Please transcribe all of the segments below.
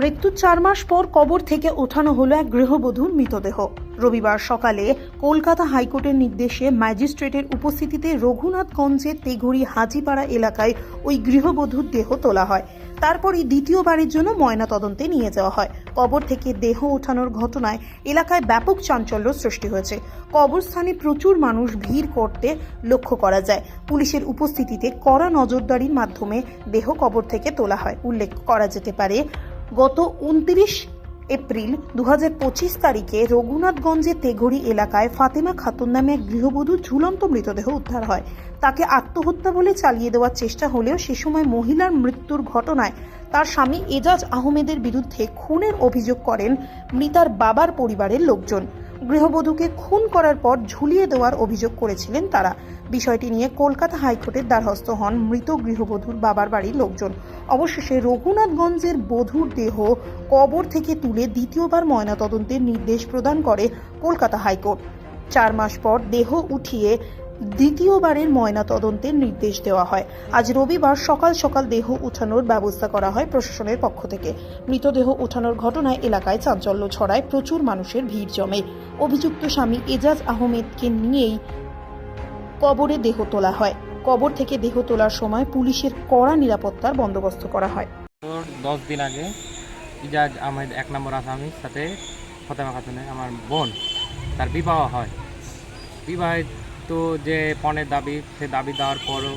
মৃত্যুর চার মাস পর কবর থেকে ওঠানো হলো এক গৃহবধূর মৃতদেহ। রবিবার সকালে কলকাতা হাইকোর্টের নির্দেশে ম্যাজিস্ট্রেটের উপস্থিতিতে রঘুনাথগঞ্জের তেঘড়ি হাজিপাড়া এলাকায় ওই গৃহবধূর দেহ তোলা হয়। তারপরই দ্বিতীয়বারের জন্য ময়না তদন্তে নিয়ে যাওয়া হয়। কবর থেকে দেহ ওঠানোর ঘটনায় এলাকায় ব্যাপক চাঞ্চল্য সৃষ্টি হয়েছে। কবরস্থানে প্রচুর মানুষ ভিড় করতে লক্ষ্য করা যায়। পুলিশের উপস্থিতিতে কড়া নজরদারির মাধ্যমে দেহ কবর থেকে তোলা হয়। উল্লেখ করা যেতে পারে গত উনত্রিশ এপ্রিল দু হাজার পঁচিশ তারিখে রঘুনাথগঞ্জের তেঘড়ি এলাকায় ফাতেমা খাতুন নামে এক গৃহবধূর ঝুলন্ত মৃতদেহ উদ্ধার হয়। তাকে আত্মহত্যা বলে চালিয়ে দেওয়ার চেষ্টা হলেও সে সময় মহিলার মৃত্যুর ঘটনায় তার স্বামী এজাজ আহমেদের বিরুদ্ধে খুনের অভিযোগ করেন মৃতার বাবার পরিবারের লোকজন। গৃহবধূকে খুন করার পর ঝুলিয়ে দেওয়ার অভিযোগ করেছিলেন তারা। বিষয়টি নিয়ে কলকাতা হাইকোর্টের দ্বারস্থ হন মৃত গৃহবধূর বাবার বাড়ির লোকজন। অবশেষে রঘুনাথগঞ্জের বধূর দেহ কবর থেকে তুলে দ্বিতীয়বার ময়নাতদন্তের নির্দেশ প্রদান করে কলকাতা হাইকোর্ট। চার মাস পর দেহ উঠিয়ে দ্বিতীয়বারের ময়নাতদন্তের নির্দেশ দেওয়া হয়। আজ রবিবার সকাল সকাল দেহ উঠানোর ব্যবস্থা করা হয় প্রশাসনের পক্ষ থেকে। মৃতদেহ উঠানোর ঘটনায় এলাকায় চাঞ্চল্য ছড়ায় প্রচুর মানুষের ভিড় জমে। অভিযুক্ত স্বামী এজাজ আহমেদকে নিয়েই কবরে দেহ তোলা হয়। কবর থেকে দেহ তোলার সময় পুলিশের কড়া নিরাপত্তার বন্দোবস্ত করা হয়। দশ দিন আগে ইজাজ আহমেদ এক নম্বর আসামির সাথে ফতেমা খাতুনে আমার বোন, তার বিবাহ হয়। বিবাহিত যে পণের দাবি, সে দাবি দেওয়ার পরও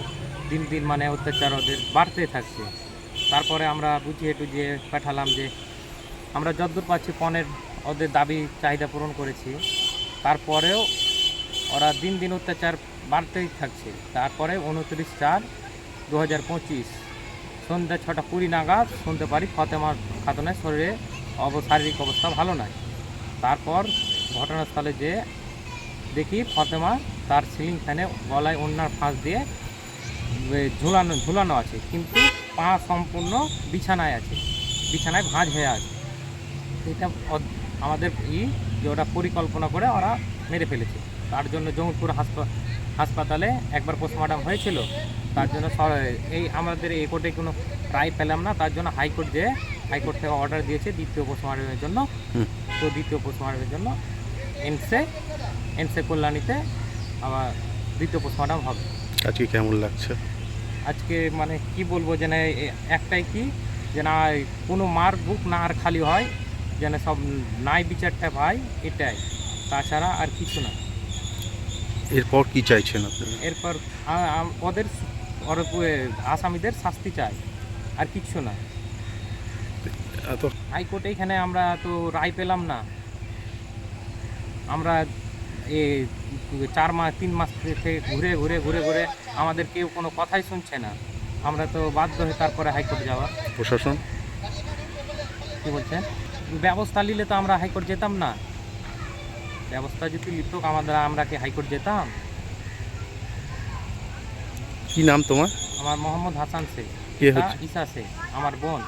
দিন দিন মানে অত্যাচার ওদের বাড়তে থাকছে। তারপরে আমরা বুঝিয়ে টুঝিয়ে পাঠালাম যে আমরা যতদূর পাচ্ছি পণের ওদের দাবি, চাহিদা পূরণ করেছি। তারপরেও ওরা দিন দিন অত্যাচার বাড়তেই থাকছে। তারপরে উনত্রিশ চার দু হাজার পঁচিশ সন্ধ্যা ছটা কুড়ি নাগাদ শুনতে পারি ফতেমা খাতুনের শরীরে অব শারীরিক অবস্থা ভালো নয় তারপর ঘটনাস্থলে যে দেখি ফতেমা তার সিলিং ফ্যানে গলায় অন্যার ফাঁস দিয়ে ঝুলানো ঝুলানো আছে কিন্তু পা সম্পূর্ণ বিছানায় আছে বিছানায় ভাঁজ হয়ে আছে। এটা আমাদের ই যে ওটা পরিকল্পনা করে ওরা মেরে ফেলেছে। তার জন্য হাসপা হাসপাতালে একবার পোস্টমর্টম হয়েছিল। তার জন্য এই আমাদের এই কোর্টে কোনো রায় পেলাম না তার জন্য হাইকোর্ট যে হাইকোর্ট থেকে অর্ডার দিয়েছে দ্বিতীয় পোস্টমর্টমের জন্য। তো দ্বিতীয় পোস্টমর্টমের জন্য এনসে এনসে কল্যাণীতে আমার দ্বিতীয় পোস্টমর্টম হবে। আজকে কেমন লাগছে? আজকে মানে কি বলব যে না একটাই কি যে না কোনো মার বুক না আর খালি হয় যেন সব নাই বিচারটা ভাই এটাই। তাছাড়া আর কিছু না। এরপর কি চাইছেন আপনারা এরপর ওদের আসামিদের শাস্তি চাই আর কিচ্ছু না। হাইকোর্টে এখানে আমরা তো রায় পেলাম না। আমরা এ চার মাস তিন মাস থেকে ঘুরে ঘুরে ঘুরে ঘুরে আমাদের কেউ কোনো কথাই শুনছে না। আমরা তো বাধ্য হয়ে তারপরে হাইকোর্ট যাওয়া। প্রশাসন? কী বলছেন ব্যবস্থা নিলে তো আমরা হাইকোর্ট যেতাম না। ব্যবস্থা যদি নিত আমাদের আমরা কি হাইকোর্ট যেতাম? কি নাম তোমার? আমার মোহাম্মদ হাসান শেখ। হচ্ছে? ঈশা শেখ আমার বোন।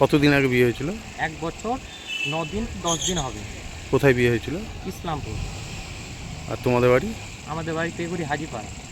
কতদিন আগে বিয়ে হয়েছিল? এক বছর ন দিন দশ দিন হবে। কোথায় বিয়ে হয়েছিল? ইসলামপুর। আর তোমাদের বাড়ি? আমাদের বাড়ি তেগুড়ি হাজিপাড়া।